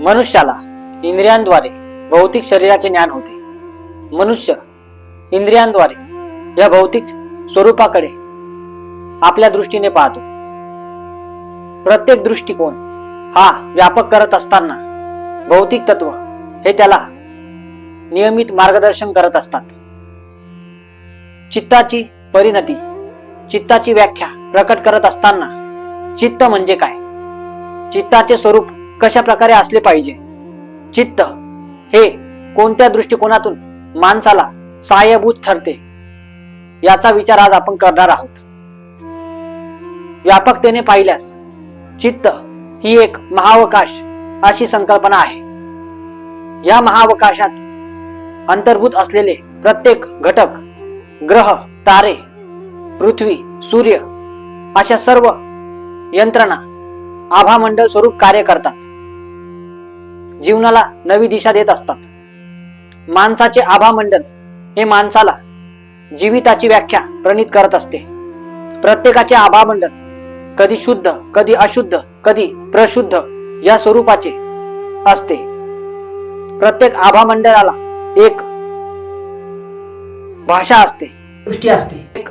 मनुष्याला इंद्रियांद्वारे भौतिक शरीराचे ज्ञान होते. मनुष्य इंद्रियांद्वारे या भौतिक स्वरूपाकडे आपल्या दृष्टीने पाहतो. प्रत्येक दृष्टिकोन हा व्यापक करत असताना भौतिक तत्व हे त्याला नियमित मार्गदर्शन करत असतात. चित्ताची परिणती चित्ताची व्याख्या प्रकट करत असताना चित्त म्हणजे काय? चित्ताचे स्वरूप कशा प्रकारे असले पाहिजे? चित्त हे कोणत्या दृष्टिकोनातून माणसाला सहाय्यभूत ठरते? याचा विचार आज आपण करणार आहोत. व्यापकतेने पाहिल्यास चित्त ही एक महावकाश अशी संकल्पना आहे. या महावकाशात अंतर्भूत असलेले प्रत्येक घटक ग्रह तारे पृथ्वी सूर्य अशा सर्व यंत्रणा आभामंडल स्वरूप कार्य करतात. जीवनाला नवी दिशा देत असतात. माणसाचे आभामंडल हे माणसाला जीविताची व्याख्या प्रणित करत असते. प्रत्येकाचे आभामंडल कधी शुद्ध कधी अशुद्ध कधी प्रशुद्ध या स्वरूपाचे असते. प्रत्येक आभामंडळाला एक भाषा असते. दृष्टी असते. एक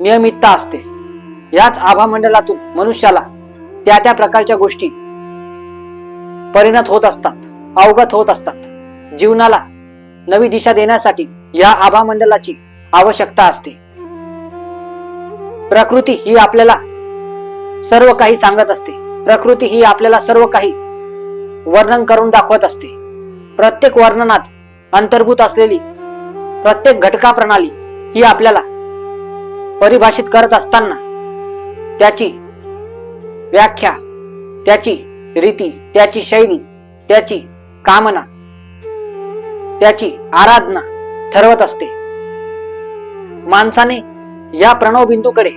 नियमितता असते. याच आभामंडलातून मनुष्याला त्या त्या प्रकारच्या गोष्टी परिणत होत असतात अवगत होत असतात. जीवनाला नवी दिशा देण्यासाठी या आभामंडलाची आवश्यकता असते. प्रकृती ही आपल्याला सर्व काही सांगत असते. प्रकृती ही आपल्याला सर्व काही वर्णन करून दाखवत असते. प्रत्येक वर्णनात अंतर्भूत असलेली प्रत्येक घटका प्रणाली ही आपल्याला परिभाषित करत असताना त्याची व्याख्या त्याची रीती त्याची शैली त्याची कामना त्याची आराधना ठरवत असते. माणसाने या प्रणव बिंदूकडे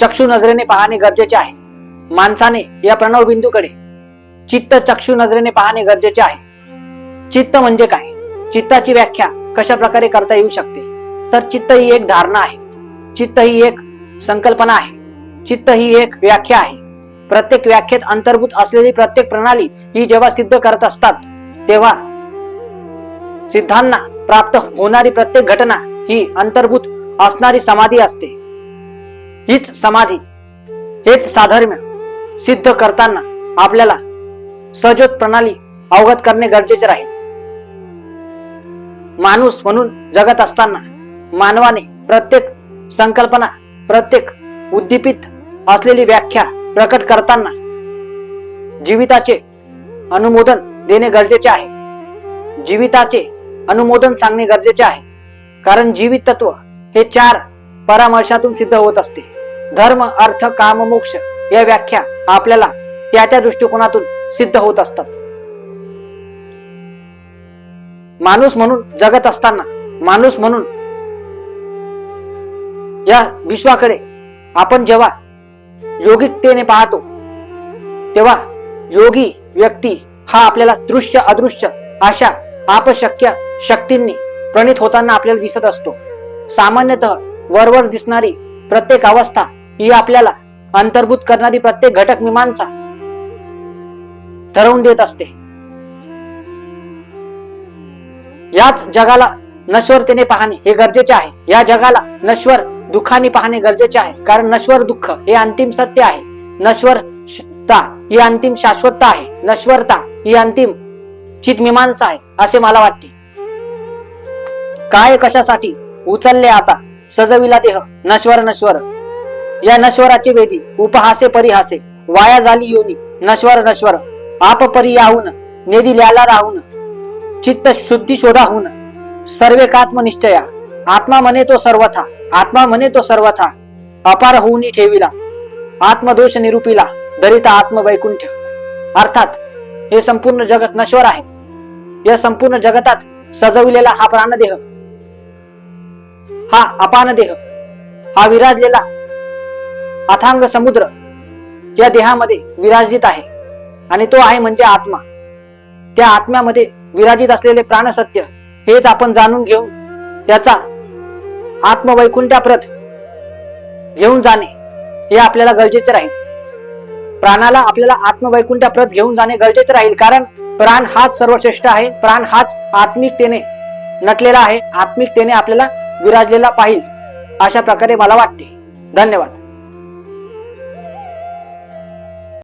चक्षु नजरेने पाहणे गरजेचे आहे. माणसाने या प्रणव बिंदूकडे चित्त चक्षु नजरेने पाहणे गरजेचे आहे. चित्त म्हणजे काय? चित्ताची व्याख्या कशा प्रकारे करता येऊ शकते? तर चित्त ही एक धारणा आहे. चित्त ही एक संकल्पना आहे. चित्त ही एक व्याख्या आहे. प्रत्येक व्याख्येत अंतर्भूत असलेली प्रत्येक प्रणाली ही जेव्हा सिद्ध करत असतात तेव्हा सिद्धांना प्राप्त होणारी प्रत्येक घटना ही अंतर्भूत असणारी समाधी असते. हीच समाधी हेच साधर्म्य सिद्ध करताना आपल्याला सजोत प्रणाली अवगत करणे गरजेचे राहील. माणूस म्हणून जगत असताना मानवाने प्रत्येक संकल्पना प्रत्येक उद्दीपित असलेली व्याख्या प्रकट करताना जीविताचे अनुमोदन देणे गरजेचे आहे. जीविताचे अनुमोदन सांगणे गरजेचे आहे. कारण जीवित तत्व हे चार परामर्शातून सिद्ध होत असते. धर्म अर्थ काम मोक्ष या व्याख्या आपल्याला त्या त्या दृष्टिकोनातून सिद्ध होत असतात. माणूस म्हणून जगत असताना माणूस म्हणून या विश्वाकडे आपण जेव्हा योगिकतेने पाहतो. तेव्हा योगी व्यक्ती हा आपल्याला दृश्य अदृश्य अशा आपशक्य शक्तींनी प्रणित होताना आपल्याला दिसत असतो. सामान्यतः वरवर दिसणारी प्रत्येक अवस्था ही आपल्याला अंतर्भूत करणारी प्रत्येक घटक मीमांसा ठरवून देत असते. याच जगाला नश्वरतेने पाहणे हे गरजेचे आहे. या जगाला नश्वर दुःखाने पाहणे गरजेचे आहे. कारण नश्वर दुःख हे अंतिम सत्य आहे. नश्वरता ही अंतिम शाश्वतता आहे. नश्वरता ही अंतिम चितमीमांसा आहे असे मला वाटते. काय कशासाठी उचलले आता सजविला देह? नश्वर नश्वर. या नश्वराचे वेदी उपहासे परिहासे. वाया झाली योनी. नश्वर नश्वर. आप परी याहून नेदी ल्याला राहून. चित्त शुद्धी शोधाहून. सर्वे कात्मनिश्चया. आत्मा म्हणे तो सर्वथा. आत्मा म्हणे तो सर्वथा. अपार होऊन ठेविला. आत्मदोष निरूपिला. दरिता आत्मवैकुंठ. अर्थात हे संपूर्ण जगत नश्वर आहे. या संपूर्ण जगतात सजविलेला हा प्राणदेह. हा अपान देह हा विराजलेला अथांग समुद्र या देहामध्ये विराजित आहे आणि तो आहे म्हणजे आत्मा. त्या आत्म्यामध्ये विराजित असलेले प्राणसत्य हेच आपण जाणून घेऊन त्याचा आत्मवैकुंठाप्रत घेऊन जाणे हे आपल्याला गरजेचे राहील. प्राणाला आपल्याला आत्मवैकुंठाप्रत घेऊन जाणे गरजेचे राहील. कारण प्राण हाच सर्वश्रेष्ठ आहे. प्राण हाच आत्मिकतेने नटलेला आहे. आत्मिकतेने आपल्याला विराजलेला पाहिजे अशा प्रकारे मला वाटते. धन्यवाद.